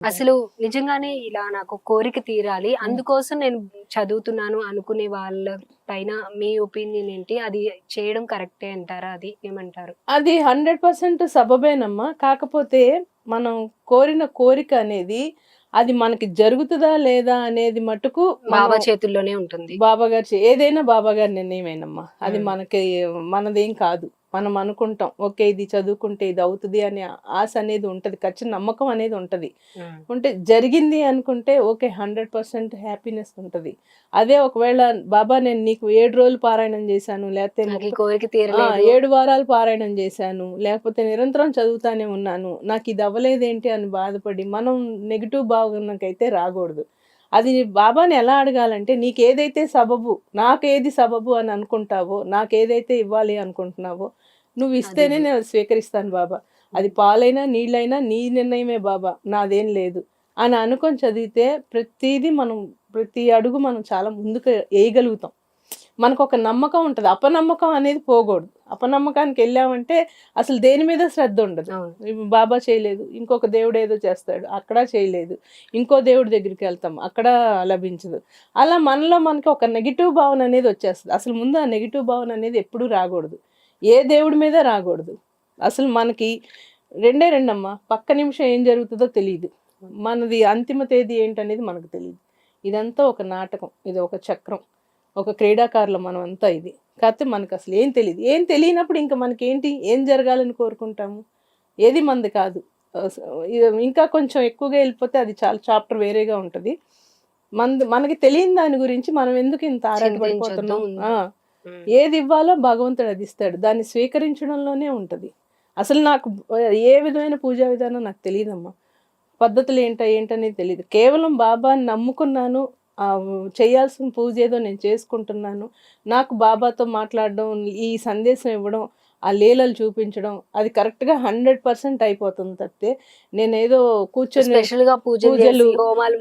అసలు నిజంగానే ఇలా నాకు కోరిక తీరాలి. అందుకోసం నేను చదువుతున్నాను అనుకునే వాళ్ళ పైన మీ ఒపీనియన్ ఏంటి? అది చేయడం కరెక్టే అంటారా? అది ఏమంటారు? అది హండ్రెడ్ పర్సెంట్ సబబేనమ్మా. కాకపోతే మనం కోరిన కోరిక అనేది అది మనకి జరుగుతుందా లేదా అనేది మటుకు బాబా చేతుల్లోనే ఉంటుంది. బాబా గారు ఏదైనా బాబా గారి నిర్ణయమేనమ్మా. అది. మనకి మనదేం కాదు. మనం అనుకుంటాం ఓకే ఇది చదువుకుంటే ఇది అవుతుంది అనే ఆశ అనేది ఉంటది. ఖచ్చితంగా నమ్మకం అనేది ఉంటది. ఉంటే జరిగింది అనుకుంటే ఓకే హండ్రెడ్ పర్సెంట్ హ్యాపీనెస్ ఉంటది. అదే ఒకవేళ బాబా నేను నీకు ఏడు రోజులు పారాయణం చేశాను లేకపోతే ఏడు వారాలు పారాయణం చేశాను లేకపోతే నిరంతరం చదువుతానే ఉన్నాను నాకు ఇది అవ్వలేదేంటి అని బాధపడి మనం నెగిటివ్ భావనకైతే రాకూడదు. అది బాబాని ఎలా అడగాలంటే నీకు ఏదైతే సబబు నాకు ఏది సబబు అని అనుకుంటావో నాకు ఏదైతే ఇవ్వాలి అనుకుంటున్నావో నువ్వు ఇస్తేనే నేను స్వీకరిస్తాను బాబా. అది పాలైనా నీళ్ళైనా నీ నిర్ణయమే బాబా. నాదేం లేదు. అని అనుకొని చదివితే ప్రతిదీ మనం ప్రతి అడుగు మనం చాలా ముందుకు వేయగలుగుతాం. మనకు ఒక నమ్మకం ఉంటుంది. అపనమ్మకం అనేది పోకూడదు. అపనమ్మకానికి వెళ్ళామంటే అసలు దేని మీద శ్రద్ధ ఉండదు. బాబా చేయలేదు. ఇంకొక దేవుడు ఏదో చేస్తాడు. అక్కడ చేయలేదు. ఇంకో దేవుడి దగ్గరికి వెళ్తాం. అక్కడ లభించదు. అలా మనలో మనకి ఒక నెగిటివ్ భావన అనేది వచ్చేస్తుంది. అసలు ముందు ఆ నెగిటివ్ భావన అనేది ఎప్పుడూ రాకూడదు. ఏ దేవుడి మీద రాకూడదు. అసలు మనకి రెండే రెండమ్మా పక్క నిమిషం ఏం జరుగుతుందో తెలియదు మనది అంతిమ తేదీ ఏంటనేది మనకు తెలియదు ఇదంతా ఒక నాటకం ఇది ఒక చక్రం ఒక క్రీడాకారుల మనం అంతా ఇది. కాకపోతే మనకు అసలు ఏం తెలియదు ఏం తెలియనప్పుడు ఇంకా మనకి ఏంటి ఏం జరగాలని కోరుకుంటాము? ఏది మంది కాదు. ఇంకా కొంచెం ఎక్కువగా వెళ్ళిపోతే అది చాలా చాప్టర్ వేరేగా ఉంటుంది. మన మనకి తెలియని దాని గురించి మనం ఎందుకు ఇంత ఆరాటపడిపోతున్నాం. ఏది ఇవ్వాలో భగవంతుడు అది ఇస్తాడు. దాన్ని స్వీకరించడంలోనే ఉంటుంది. అసలు నాకు ఏ విధమైన పూజా విధానం నాకు తెలియదమ్మా. పద్ధతులు ఏంటో ఏంటనేది తెలియదు కేవలం బాబాని నమ్ముకున్నాను. ఆ చేయాల్సిన పూజ ఏదో నేను చేసుకుంటున్నాను. నాకు బాబాతో మాట్లాడడం ఈ సందేశం ఇవ్వడం ఆ లీలలు చూపించడం అది కరెక్ట్గా హండ్రెడ్ పర్సెంట్ అయిపోతుంది తప్పితే నేను ఏదో కూర్చొని గా పూజలు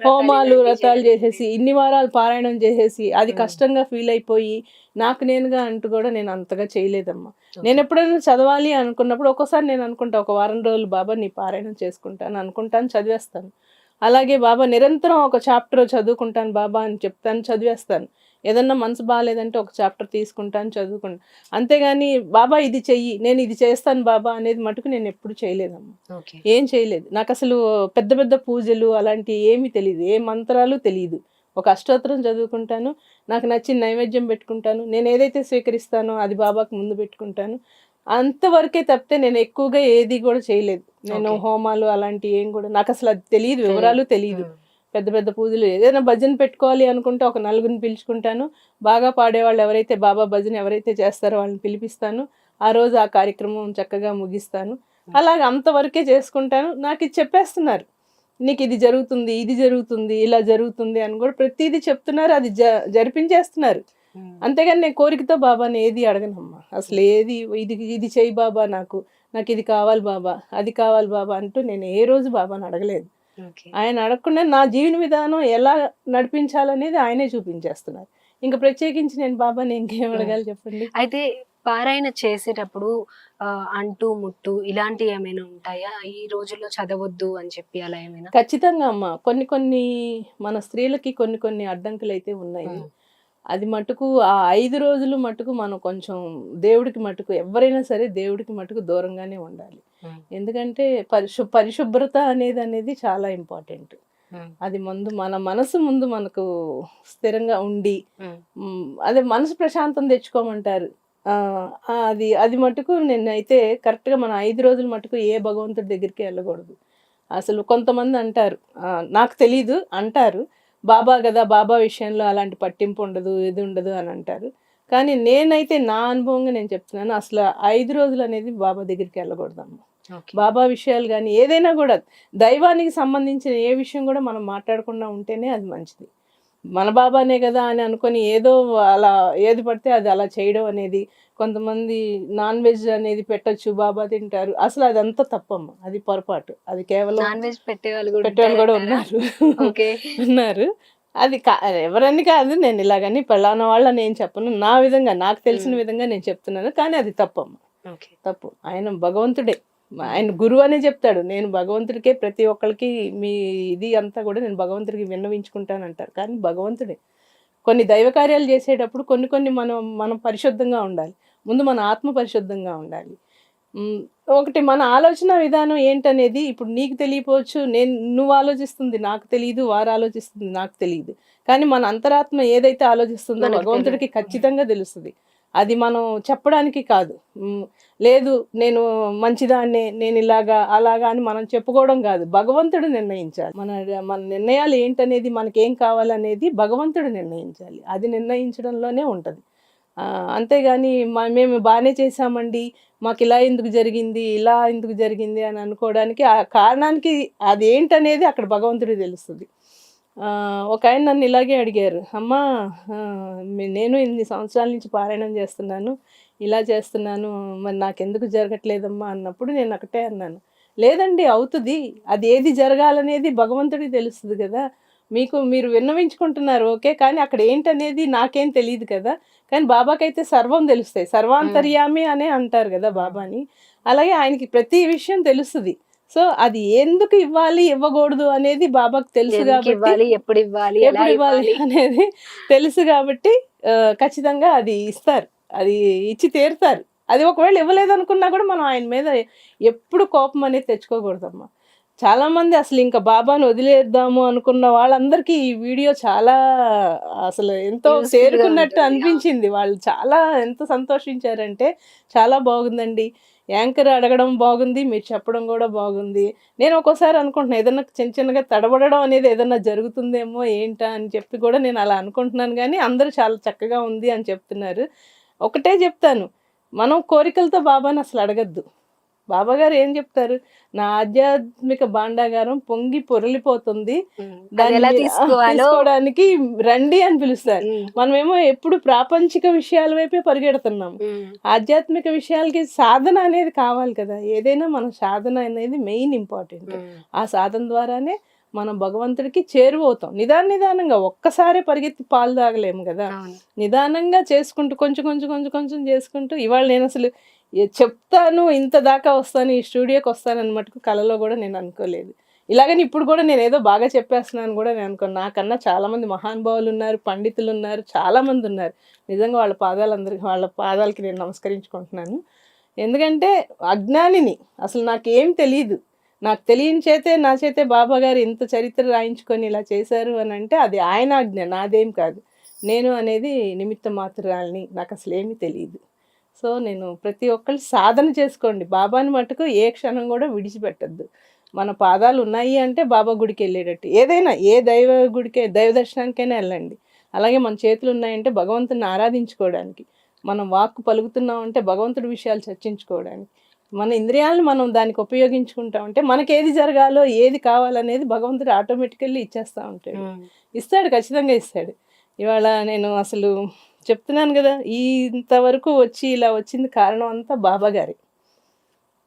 హోమాలు వ్రతాలు చేసేసి ఇన్ని వారాలు పారాయణం చేసేసి అది. కష్టంగా ఫీల్ అయిపోయి నాకు నేనుగా అంటూ కూడా నేను అంతగా చేయలేదమ్మా. నేను ఎప్పుడైనా చదవాలి అనుకున్నప్పుడు ఒక్కోసారి నేను అనుకుంటా ఒక వారం రోజులు బాబా నీ పారాయణం చేసుకుంటాను అనుకుంటాను చదివేస్తాను అలాగే బాబా నిరంతరం ఒక చాప్టర్ చదువుకుంటాను బాబా అని చెప్తాను చదివేస్తాను ఏదన్నా మనసు బాగాలేదంటే ఒక చాప్టర్ తీసుకుంటాను చదువుకుంటాను అంతేగాని బాబా ఇది చెయ్యి నేను ఇది చేస్తాను బాబా అనేది మటుకు నేను ఎప్పుడు చేయలేదమ్మా. ఏం చేయలేదు. నాకు అసలు పెద్ద పెద్ద పూజలు అలాంటి ఏమీ తెలియదు ఏ మంత్రాలు తెలియదు ఒక అష్టోత్తరం చదువుకుంటాను నాకు నచ్చిన నైవేద్యం పెట్టుకుంటాను నేను ఏదైతే స్వీకరిస్తానో అది బాబాకు ముందు పెట్టుకుంటాను. అంతవరకే తప్పితే నేను ఎక్కువగా ఏది కూడా చేయలేదు. నేను. హోమాలు అలాంటి ఏం కూడా నాకు అసలు అది తెలియదు వివరాలు తెలియదు. పెద్ద పెద్ద పూజలు ఏదైనా భజన పెట్టుకోవాలి అనుకుంటే ఒక నలుగురిని పిలుచుకుంటాను. బాగా పాడేవాళ్ళు ఎవరైతే బాబా భజన ఎవరైతే చేస్తారో వాళ్ళని పిలిపిస్తాను. ఆ రోజు ఆ కార్యక్రమం చక్కగా ముగిస్తాను. అలాగ అంతవరకే చేసుకుంటాను. నాకు ఇది చెప్పేస్తున్నారు. నీకు ఇది జరుగుతుంది ఇది జరుగుతుంది ఇలా జరుగుతుంది అని కూడా ప్రతిదీ చెప్తున్నారు. అది జ జరిపించేస్తున్నారు. అంతేగాని నేను కోరికతో బాబాని ఏది అడగనమ్మా. అసలు ఏది ఇది ఇది చెయ్యి బాబా నాకు. నాకు ఇది కావాలి బాబా అది కావాలి బాబా అంటూ నేను ఏ రోజు బాబాని అడగలేదు. ఆయన అడగకుండా నా జీవన విధానం ఎలా నడిపించాలనేది ఆయనే చూపించేస్తున్నారు. ఇంకా ప్రత్యేకించి నేను బాబాని ఇంకేం అడగాలి చెప్పండి? అయితే పారాయణ చేసేటప్పుడు ఆ, అంటు ముట్టు ఇలాంటివి ఏమైనా ఉంటాయా? ఈ రోజుల్లో చదవద్దు అని చెప్పి అలా ఏమైనా? ఖచ్చితంగా అమ్మ. కొన్ని కొన్ని మన స్త్రీలకి కొన్ని కొన్ని అడ్డంకులు అయితే ఉన్నాయి. ఉమ్. అది మటుకు ఆ ఐదు రోజులు మటుకు మనం కొంచెం దేవుడికి మటుకు ఎవరైనా సరే దేవుడికి మటుకు దూరంగానే ఉండాలి. ఎందుకంటే పరిశు పరిశుభ్రత అనేది అనేది చాలా ఇంపార్టెంట్. అది ముందు మన మనసు ముందు మనకు స్థిరంగా ఉండి అదే మనసు ప్రశాంతం తెచ్చుకోమంటారు. అది అది మటుకు నేనైతే కరెక్ట్గా మన ఐదు రోజులు మటుకు ఏ భగవంతుడి దగ్గరికి వెళ్ళకూడదు. అసలు కొంతమంది అంటారు నాకు తెలీదు అంటారు బాబా కదా బాబా విషయంలో అలాంటి పట్టింపు ఉండదు ఇది ఉండదు అని అంటారు. కానీ నేనైతే నా అనుభవంగా నేను చెప్తున్నాను అసలు ఐదు రోజులు అనేది బాబా దగ్గరికి వెళ్ళకూడదమ్మ. బాబా విషయాలు కానీ ఏదైనా కూడా దైవానికి సంబంధించిన ఏ విషయం కూడా మనం మాట్లాడకుండా ఉంటేనే అది మంచిది. మన బాబానే కదా అని అనుకొని ఏదో అలా ఏది పడితే అది అలా చేయడం అనేది కొంతమంది నాన్ వెజ్ అనేది పెట్టొచ్చు బాబా తింటారు. అసలు అదంతా తప్పమ్మ. అది పొరపాటు. అది కేవలం నాన్ వెజ్ పెట్టే వాళ్ళు కూడా పెట్టేవాళ్ళు కూడా? ఉన్నారు. ఓకే. ఉన్నారు. అది కా ఎవరని కాదు నేను ఇలాగని పెళ్ళాన వాళ్ళ నేను చెప్పను. నా విధంగా నాకు తెలిసిన. విధంగా నేను చెప్తున్నాను. కానీ అది తప్పమ్మ. తప్పు. ఆయన భగవంతుడే. ఆయన గురువు అనే చెప్తాడు నేను భగవంతుడికే ప్రతి ఒక్కరికి మీ ఇది అంతా కూడా నేను భగవంతుడికి విన్నవించుకుంటాను అంటారు కానీ భగవంతుడే కొన్ని దైవ కార్యాలు చేసేటప్పుడు కొన్ని కొన్ని మనం మనం పరిశుద్ధంగా ఉండాలి. ముందు మన ఆత్మ పరిశుద్ధంగా ఉండాలి. ఒకటి మన ఆలోచన విధానం ఏంటనేది ఇప్పుడు నీకు తెలియపోవచ్చు నేను నువ్వు ఆలోచిస్తుంది నాకు తెలియదు వారు ఆలోచిస్తుంది నాకు తెలియదు కానీ మన అంతరాత్మ ఏదైతే ఆలోచిస్తుందో భగవంతుడికి. ఖచ్చితంగా తెలుస్తుంది. అది మనం చెప్పడానికి కాదు. లేదు నేను మంచిదాన్నే నేను ఇలాగా అలాగా అని మనం చెప్పుకోవడం కాదు. భగవంతుడు నిర్ణయించాలి. మన మన నిర్ణయాలు ఏంటనేది మనకేం కావాలనేది భగవంతుడు నిర్ణయించాలి. అది నిర్ణయించడంలోనే ఉంటుంది. అంతేగాని మ- మేము బాగానే చేసామండి మాకు ఇలా ఎందుకు జరిగింది ఇలా ఎందుకు జరిగింది అని అనుకోవడానికి ఆ కారణానికి అది ఏంటనేది అక్కడ భగవంతుడు తెలుస్తుంది. ఒక ఆయన నన్ను ఇలాగే అడిగారు అమ్మా నేను ఇన్ని సంవత్సరాల నుంచి పారాయణం చేస్తున్నాను ఇలా చేస్తున్నాను మరి నాకెందుకు జరగట్లేదమ్మా అన్నప్పుడు నేను ఒకటే అన్నాను లేదండి అవుతుంది అది ఏది జరగాలనేది భగవంతుడికి తెలుస్తుంది కదా మీకు మీరు విన్నవించుకుంటున్నారు ఓకే కానీ అక్కడ ఏంటనేది నాకేం తెలియదు కదా కానీ బాబాకైతే సర్వం తెలుస్తాయి సర్వాంతర్యామి అనే అంటారు కదా బాబాని అలాగే ఆయనకి ప్రతి విషయం తెలుస్తుంది సో అది ఎందుకు ఇవ్వాలి ఇవ్వకూడదు అనేది బాబాకు తెలుసు కాబట్టి ఎప్పుడు ఇవ్వాలి ఎప్పుడు ఇవ్వాలి అనేది తెలుసు కాబట్టి ఖచ్చితంగా అది ఇస్తారు. అది ఇచ్చి తీరుతారు. అది ఒకవేళ ఇవ్వలేదు అనుకున్నా కూడా మనం ఆయన మీద ఎప్పుడు కోపం అనేది తెచ్చుకోకూడదమ్మా. చాలా మంది అసలు ఇంకా బాబాను వదిలేద్దాము అనుకున్న వాళ్ళందరికీ ఈ వీడియో చాలా అసలు ఎంతో చేరుకున్నట్టు. అనిపించింది. వాళ్ళు చాలా ఎంత సంతోషించారంటే చాలా బాగుందండి. యాంకర్ అడగడం బాగుంది మీరు చెప్పడం కూడా బాగుంది. నేను ఒక్కోసారి అనుకుంటున్నాను ఏదన్నా చిన్న చిన్నగా తడబడడం అనేది ఏదన్నా జరుగుతుందేమో ఏంటా అని చెప్పి కూడా నేను అలా అనుకుంటున్నాను కానీ అందరూ చాలా చక్కగా ఉంది అని చెప్తున్నారు. ఒకటే చెప్తాను మనం కోరికలతో బాబాని అసలు అడగద్దు. బాబా గారు ఏం చెప్తారు? నా ఆధ్యాత్మిక భాండాగారం పొంగి పొరలిపోతుంది. తీసుకోవడానికి రండి అని పిలుస్తారు. మనమేమో ఎప్పుడు ప్రాపంచిక విషయాల వైపే పరిగెడుతున్నాం. ఆధ్యాత్మిక విషయాలకి సాధన అనేది కావాలి కదా. ఏదైనా మన సాధన అనేది మెయిన్ ఇంపార్టెంట్. ఆ సాధన ద్వారానే మనం భగవంతుడికి చేరువవుతాం. నిదాన నిదానంగా ఒక్కసారే పరిగెత్తి పాలు తాగలేము కదా. నిదానంగా చేసుకుంటూ కొంచెం కొంచెం కొంచెం కొంచెం చేసుకుంటూ ఇవాళ నేను అసలు చెప్తాను ఇంత దాకా వస్తాను ఈ స్టూడియోకి వస్తాను మటుకు కలలో కూడా నేను అనుకోలేదు. ఇలాగని ఇప్పుడు కూడా నేను ఏదో బాగా చెప్పేస్తున్నాను కూడా నేను అనుకోను. నాకన్నా చాలామంది మహానుభావులు ఉన్నారు పండితులు ఉన్నారు చాలామంది ఉన్నారు. నిజంగా వాళ్ళ పాదాలందరికీ వాళ్ళ పాదాలకి నేను నమస్కరించుకుంటున్నాను. ఎందుకంటే అజ్ఞానిని అసలు నాకేం తెలియదు నాకు తెలియని చేతే నా చేతే బాబా గారు ఇంత చరిత్ర రాయించుకొని ఇలా చేశారు అని అంటే అది ఆయన ఆజ్ఞ నాదేం కాదు. నేను అనేది నిమిత్త మాత్రాలని నాకు అసలు ఏమీ తెలియదు సో నేను ప్రతి ఒక్కళ్ళు సాధన చేసుకోండి. బాబాని మటుకు ఏ క్షణం కూడా విడిచిపెట్టద్దు. మన పాదాలు ఉన్నాయి అంటే బాబా గుడికి వెళ్ళేటట్టు. ఏదైనా ఏ దైవ గుడికి దైవ దర్శనానికైనా వెళ్ళండి. అలాగే మన చేతులు ఉన్నాయంటే భగవంతుని ఆరాధించుకోవడానికి. మనం వాక్కు పలుకుతున్నాం అంటే భగవంతుడి విషయాలు చర్చించుకోవడానికి. మన ఇంద్రియాలను మనం దానికి ఉపయోగించుకుంటా ఉంటే మనకి ఏది జరగాలో ఏది కావాలనేది భగవంతుడు ఆటోమేటికల్లీ ఇచ్చేస్తూ ఉంటాడు. ఇస్తాడు ఖచ్చితంగా ఇస్తాడు. ఇవాళ నేను అసలు చెప్తున్నాను కదా ఇంతవరకు వచ్చి ఇలా వచ్చింది కారణం అంతా బాబా గారి.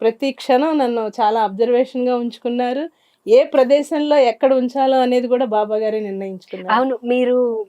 ప్రతి క్షణం నన్ను చాలా అబ్జర్వేషన్గా ఉంచుకున్నారు. ఏ ప్రదేశంలో ఎక్కడ ఉంచాలో అనేది కూడా బాబా గారే నిర్ణయించుకున్నారు. అవును మీరు